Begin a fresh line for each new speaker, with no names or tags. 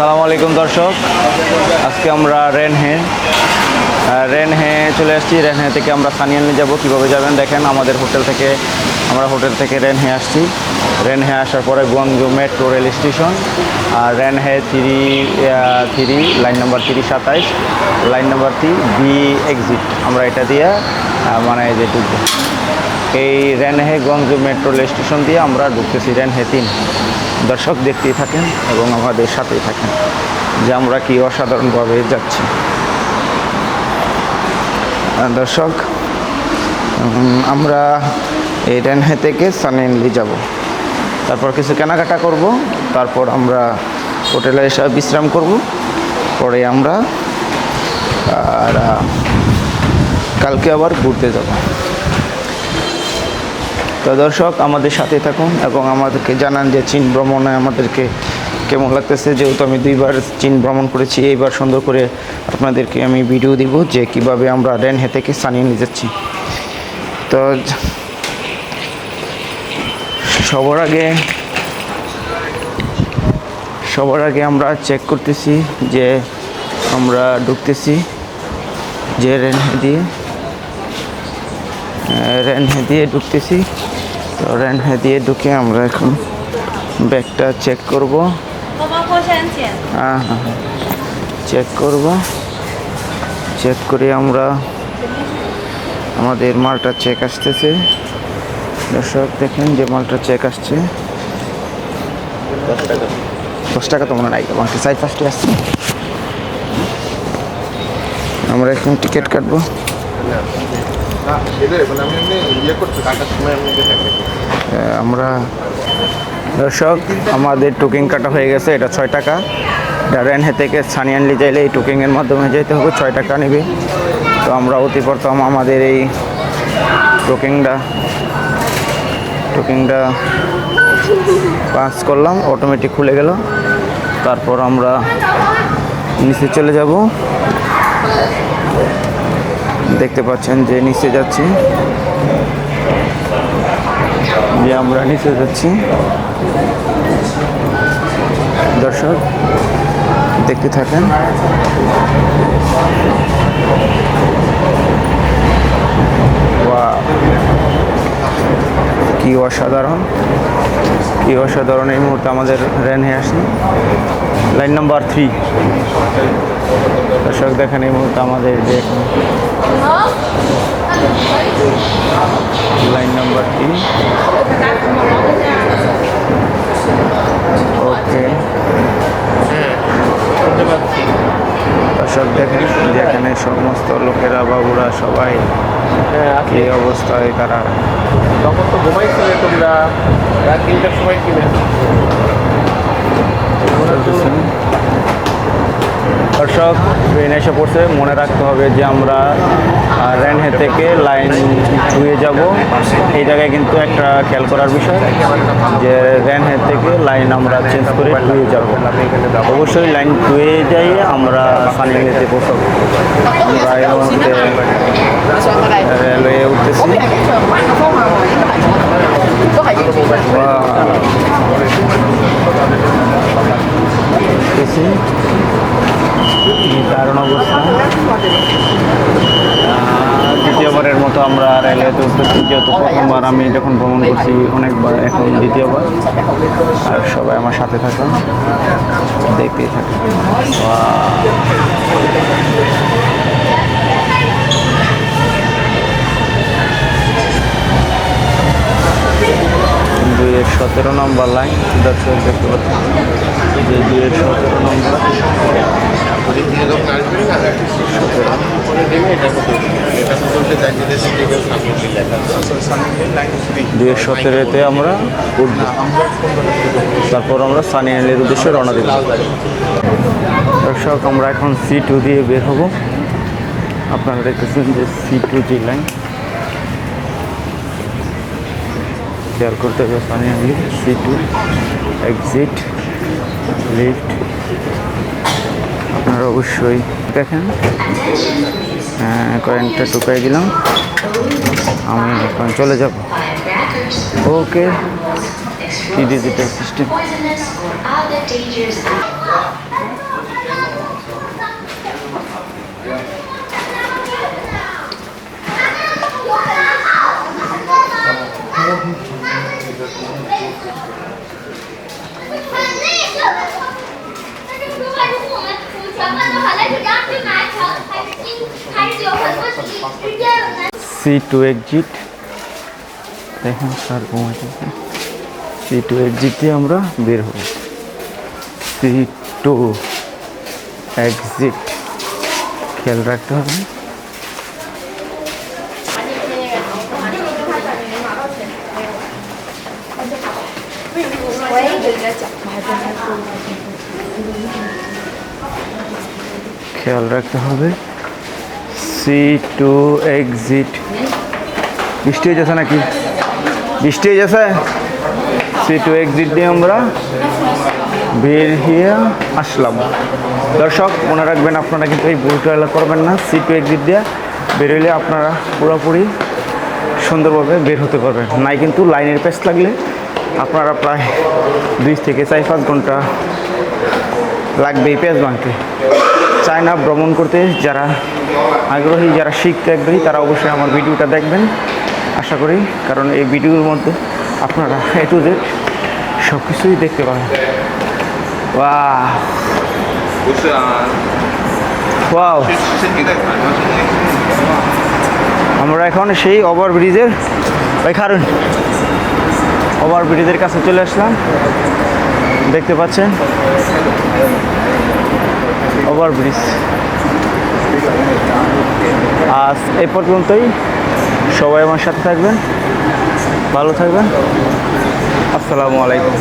আসসালামু আলাইকুম দর্শক। আজকে আমরা রেনহে রেনহে চলে আসছি। রেনহে থেকে আমরা সানিয়ানে যাব। কীভাবে যাবেন দেখেন, আমাদের হোটেল থেকে, আমরা হোটেল থেকে রেন রেনহে আসছি। রেনহে আসার পরে গুয়াংজু মেট্রো রেল স্টেশন আর Renhe three three, line number three সাতাইশ, line number three B exit. আমরা এটা দিয়ে মানে যে ঢুকবো। এই রেনহে গঞ্জ মেট্রো রেল স্টেশন দিয়ে আমরা ঢুকতেছি রেনহে তিন। দর্শক দেখতেই থাকেন এবং আমাদের সাথেই থাকেন, যে আমরা কি অসাধারণভাবে যাচ্ছি। দর্শক আমরা এই রেনহে থেকে সানিনলি যাব। তারপর কিছু কেনাকাটা করব, তারপর আমরা হোটেলে এসে বিশ্রাম করব। পরে আমরা, আর কালকে আবার ঘুরতে যাব। তো দর্শক, আমাদের সাথে থাকুন এবং আমাদেরকে জানান যে চীন ভ্রমণে আমাদেরকে কেমন লাগতেছে। যেহেতু আমি দুইবার চীন ভ্রমণ করেছি, এইবার সুন্দর করে আপনাদেরকে আমি ভিডিও দিব যে কীভাবে আমরা রেনহে থেকে সানিয়ে নিয়ে যাচ্ছি। তো সবার আগে সবার আগে আমরা চেক করতেছি যে আমরা ঢুকতেছি যে রেনহে দিয়ে রেনহে দিয়ে ঢুকতেছি। তো র্যানহে দিয়ে ঢুকে আমরা এখন ব্যাগটা চেক করব। হ্যাঁ হ্যাঁ চেক করব। চেক করে আমরা আমাদের মালটা চেক আসতেছে। দর্শক দেখেন যে মালটা চেক আসছে। দশ টাকা তো মনে নাই, আমাকে সাইড ফার্স্টে আসছে। আমরা এখন টিকিট কাটবো। আমরা দর্শক, আমাদের টুকিং কাটা হয়ে গেছে, এটা ছয় টাকা। রেনহে থেকে সানিয়ানলি চাইলে এই টুকিংয়ের মাধ্যমে যেতে হবে, ছয় টাকা নেবে। তো আমরা অতি প্রথম আমাদের এই টুকিংটা টুকিংটা পাস করলাম অটোমেটিক খুলে গেল। তারপর আমরা নিচে চলে যাব। দেখতে পাচ্ছেন যে নিচে যাচ্ছি। যে আমরা নিচে যাচ্ছি। দর্শক, দেখতে থাকেন! কি অসাধারণ। কি অসাধারণ এই মুহূর্তে আমাদের রেনহে আসি লাইন নাম্বার থ্রি দর্শক, দেখেন এই মুহূর্তে আমাদের যে লাইন নাম্বার থ্রি ওকে দর্শক দেখেন যেখানে সমস্ত লোকেরা বাবুরা সবাই এই অবস্থায় তারা
তখন তো ঘুমাইছিলে তোমরা। রাত তিনটার সময় কিনে।
দর্শক ট্রেন এসে পড়ছে। মনে রাখতে হবে যে আমরা রেনহে থেকে লাইন ধুয়ে যাব। এই জায়গায় কিন্তু একটা খেয়াল করার বিষয় যে রেনহে থেকে লাইন আমরা চেঞ্জ করে ধুয়ে যাব। অবশ্যই লাইন ধুয়ে যাই আমরা সানিয়ালিতে পৌঁছাবো। আমরা রেলওয়ে উঠতেছি। আমরা রেলওয়েতে উঠতেছি যেহেতু প্রথমবার আমি যখন ভ্রমণ করছি, অনেকবার, এখন দ্বিতীয়বার, আর সবাই আমার সাথে থাকুন, দেখতেই থাকুন। দুইয়ের সতেরো নম্বর লাইন দেখতে পাচ্ছেন। যে দুইয়ের সতেরো দুইয়ের সতেরোতে আমরা উঠবো। তারপর আমরা সানিয়ালের উদ্দেশ্যে রওনা দিব। দর্শক, আমরা এখন সি টু দিয়ে বের হব। আপনারা দেখতেছেন যে সি টু জি লাইন, খেয়াল করতে হবে Sanyuanli C two exit lift আপনারা অবশ্যই দেখেন। কারেন্টটা কয়েনটা টুকাই দিলাম। আমি এখন চলে যাব। Okay digital system C two exit দেখেন স্যার ঘুমাইতেছে সি টু এক্সিট দিয়ে আমরা বের হব। সি টু এক্সিট খেয়াল রাখতে হবে। খেয়াল রাখতে হবে। C two exit. বৃষ্টি হয়ে যাচ্ছে নাকি? বৃষ্টি হয়ে যাচ্ছে সি টু এক্সিট দিয়ে আমরা বের হয়ে আসলাম। দর্শক, মনে রাখবেন আপনারা কিন্তু এই ভুলটা করবেন না। সি টু এক্সিট দিয়ে বেরোলে আপনারা পুরোপুরি সুন্দরভাবে বের হতে পারবেন। নাই কিন্তু লাইনের পেস লাগলে আপনারা প্রায় দুই থেকে চার পাঁচ ঘণ্টা লাগবে এই পেঁয়াজ ভাঙতে চায়না ভ্রমণ করতে যারা আগ্রহী, যারা শিখতে আগ্রহী, তারা অবশ্যই আমার ভিডিওটা দেখবেন। আশা করি, কারণ এই ভিডিওর মধ্যে আপনারা এ টু জেড সব কিছুই দেখতে পাবেন। আমরা এখন সেই ওভার ব্রিজের ওই কারণ ওভার ব্রিজের কাছে চলে আসলাম। দেখতে পাচ্ছেন? Over bridge. আজ এ পর্যন্তই। সবাই আমার সাথে থাকবেন। ভালো থাকবেন। আসসালামু আলাইকুম।